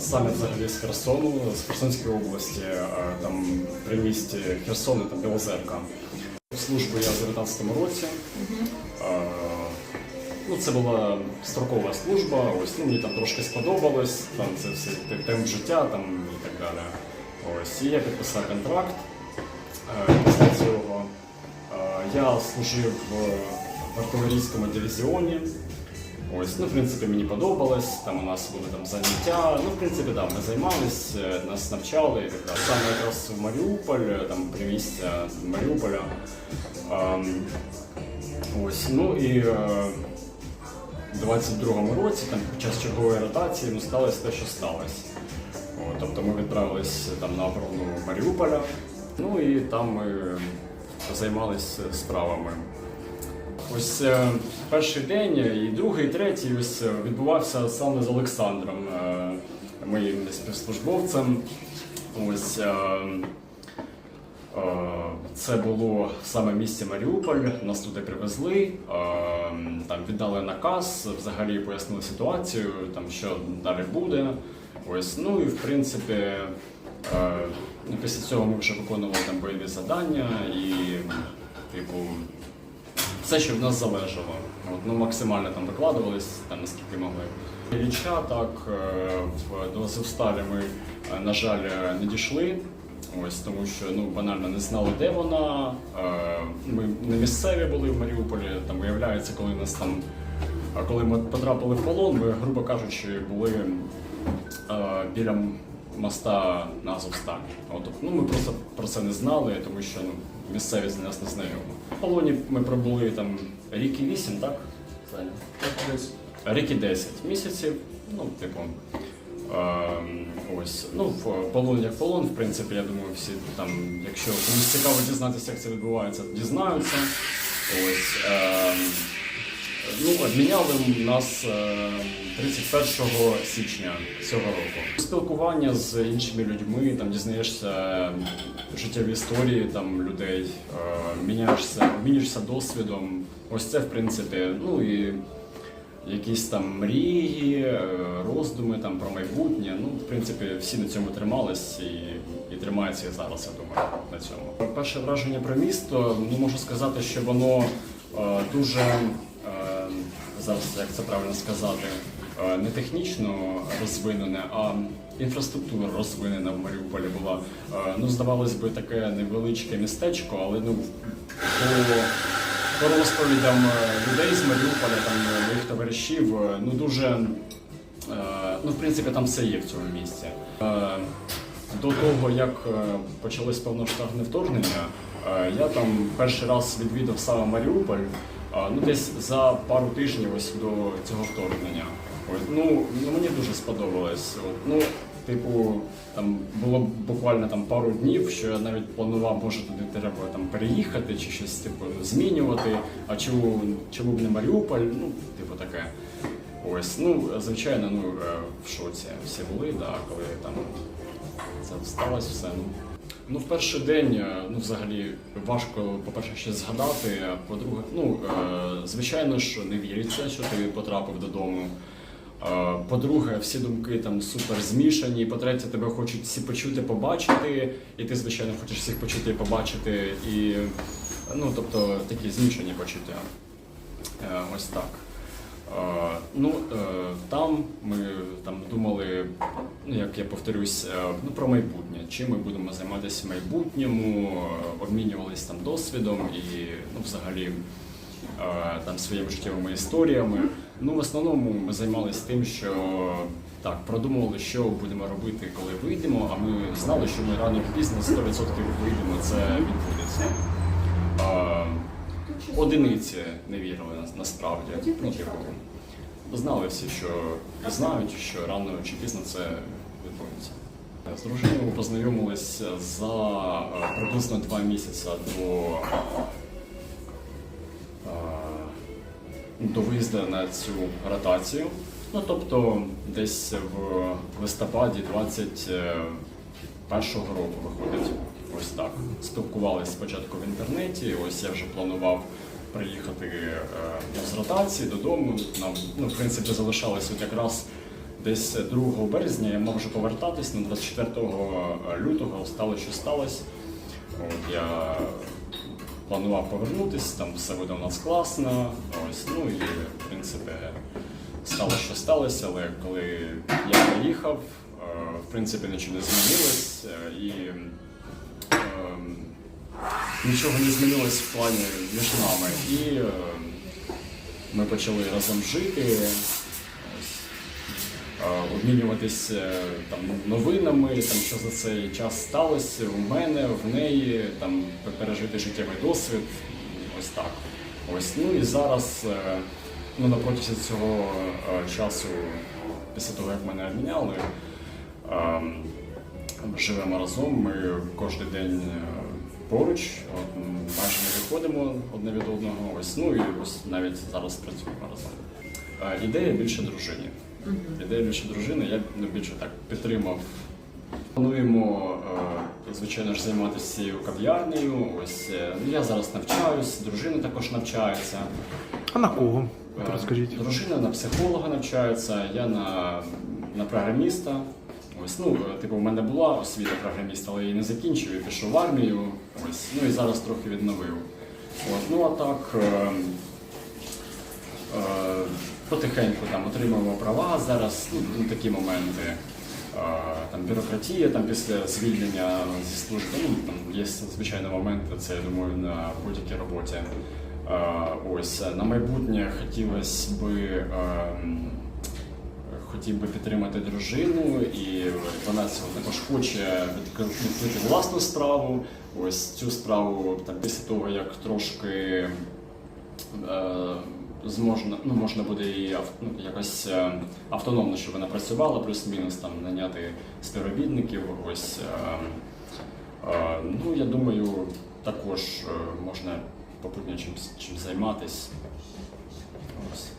Саме взагалі з Херсону, з Херсонської області, е, там при місті Херсону, там Білозерка. Службу я в 19-му році. Е, Ну, це була строкова служба, ось ну, мені там трошки сподобалось, там це все темп життя там, і так далі. Ось, і я підписав контракт. Е, Після цього я служив в артилерійському дивізіоні. Ось, ну, в принципі, мені подобалось, там у нас були там заняття. Ну, в принципі, да, ми займалися, нас навчали і. Саме якраз в Маріуполь, там примістя Маріуполя. Ем, ось, ну і е, в 22-му році, там під час чергової ротації, ну, сталося те, що сталося. Тобто ми відправились там на оборону Маріуполя, ну і там ми займалися справами. Ось е, перший день, і другий, і третій ось е, відбувався саме з Олександром, е, моїм співслужбовцем. Ось е, е, це було саме в місті Маріуполь. Нас туди привезли, е, там віддали наказ, взагалі пояснили ситуацію, там що далі буде. Ось, ну і в принципі, е, після цього ми вже виконували там бойові завдання і, типу, все, що в нас залежало. От, ну, максимально там викладувались, там, наскільки могли. Ілліча, так, е, до Азовсталі ми, е, на жаль, е, не дійшли. Ось, тому що ну, банально не знали, де вона. Ми не місцеві були в Маріуполі. Там виявляється, коли нас там, коли ми потрапили в полон, ми, грубо кажучи, були біля моста на Азовсталі. От, ну, ми просто про це не знали, тому що ну, місцеві з нас не знайомі. В полоні ми пробули там рік і вісім, так? Рік і 10 місяців. Ну, типу. Ем, ось, ну, в полон як полон, в принципі, я думаю, всі там, якщо комусь цікаво дізнатися, як це відбувається, дізнаються. Ось, ем, ну, обміняли нас е, 31 січня цього року. Спілкування з іншими людьми, там дізнаєшся е, життєві історії там, людей, е, міняєшся, обмінюєшся досвідом. Ось це, в принципі, ну і якісь там мрії, е, роздуми там про майбутнє. Ну, в принципі, всі на цьому тримались і, і тримаються і зараз, я думаю, на цьому. Перше враження про місто, ну можу сказати, що воно е, дуже е, зараз, як це правильно сказати, е, не технічно розвинене, а інфраструктура розвинена в Маріуполі була. Е, ну, здавалось би, таке невеличке містечко, але ну по по розповідям е, людей з Маріуполя, там моїх товаришів, ну дуже ну, в принципі, там все є в цьому місці. До того, як почалось повноштабне вторгнення, я там перший раз відвідав саме Маріуполь, ну десь за пару тижнів ось до цього вторгнення. Ось, ну, ну мені дуже сподобалось. От, ну, типу, там було буквально там пару днів, що я навіть планував, може туди треба там переїхати чи щось типу змінювати. А чому, чому б не Маріуполь? Ну, типу таке. Ось, ну, звичайно, ну е, в шоці всі були, да, коли там це сталося все. Ну. Ну, в перший день, е, ну, взагалі, важко, по-перше, ще згадати. а По-друге, ну, е, звичайно, що не віриться, що ти потрапив додому. Е, По-друге, всі думки там супер змішані. По-третє, тебе хочуть всі почути, побачити, і ти, звичайно, хочеш всіх почути і побачити. І, ну, тобто, такі змішані почуття. Ось так. Е, Ну, е, там ми там думали, ну як я повторюсь, е, ну про майбутнє. Чим ми будемо займатися в майбутньому, обмінювались там досвідом і ну, взагалі там своїми життєвими історіями. Ну, в основному ми займалися тим, що так, продумували, що будемо робити, коли вийдемо, а ми знали, що ми рано чи пізно 100% вийдемо, це відбудеться. Одиниці не вірили нас- насправді. Ну, типу, знали всі, що і знають, що рано чи пізно це відбудеться. З дружиною ми познайомилися за е, приблизно два місяці до, е, до виїзду на цю ротацію. Ну, тобто десь в листопаді 21-го року виходить. Ось так. Спілкувалися спочатку в інтернеті. Ось я вже планував приїхати е, з ротації додому. Нам, ну, в принципі, залишалось от якраз Десь 2 березня я мав вже повертатись, на 24 лютого стало, що сталося. От я планував повернутись, там все буде у нас класно. Ось, ну і в принципі стало, що сталося, але коли я приїхав, е, в принципі нічого не змінилось е, і е, нічого не змінилось в плані між нами. І е, ми почали разом жити. Е, обмінюватись новинами, там що за цей час сталося у мене, в неї, там пережити життєвий досвід. Ось так. Ось ну і зараз, е, ну на цього е, часу, після того як мене обміняли, е, живемо разом. Ми кожен день е, поруч, от, майже не відходимо одне від одного. Ось ну і ось навіть зараз працюємо разом. Е, Ідея більше дружині. Ідея більше дружини, я ну, більше так підтримав. Плануємо, е, звичайно ж, займатися цією кав'ярнею. Ось е, ну, я зараз навчаюсь, дружина також навчається. А на кого? От Розкажіть. Дружина на психолога навчається, я на, на програміста. Ось, ну, е, типу, в мене була освіта програміста, але я її не закінчив і пішов в армію. Ось, ну і зараз трохи відновив. От, ну а так. Е, е, потихеньку там отримуємо права зараз, ну, ну, такі моменти. Е, Там бюрократія там після звільнення зі служби. Ну, там є звичайно моменти, це я думаю, на будь-якій роботі. Е, Ось на майбутнє хотілося би. ем, хотів би підтримати дружину, і вона цього також хоче відкрити власну справу. Ось цю справу там після того, як трошки е, зможна, ну, можна буде її ну, якось е, автономно, щоб вона працювала, плюс-мінус там наняти співробітників. Ось е, е, ну я думаю, також е, можна попутно чим, чим займатись. Ось.